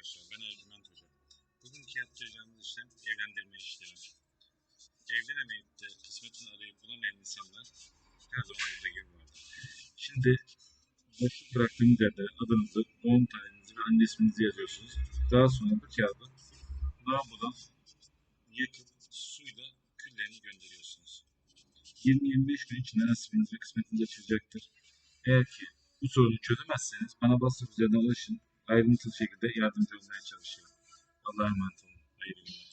arkadaşlar, ben Ercüment Hoca. Bugünkü yapacağımız işlem evlendirme işlemi. Evlenemeyip de kısmetini arayıp bulamayan insanlar her zaman olduğu gibi var. Şimdi boşluk bıraktığınız yerde adınızı, doğum tarihinizi ve anne isminizi yazıyorsunuz. Daha sonra bu kağıdı lavabodan yakıp suyla küllerini gönderiyorsunuz. 20-25 gün içinde nasibiniz ve kısmetiniz açılacaktır. Eğer ki bu sorunu çözemezseniz bana WhatsApp üzerinden ulaşın ayrıntılı şekilde yardımcı olmaya çalışıyorum. Allah'a emanet olun. Hayırlı günler.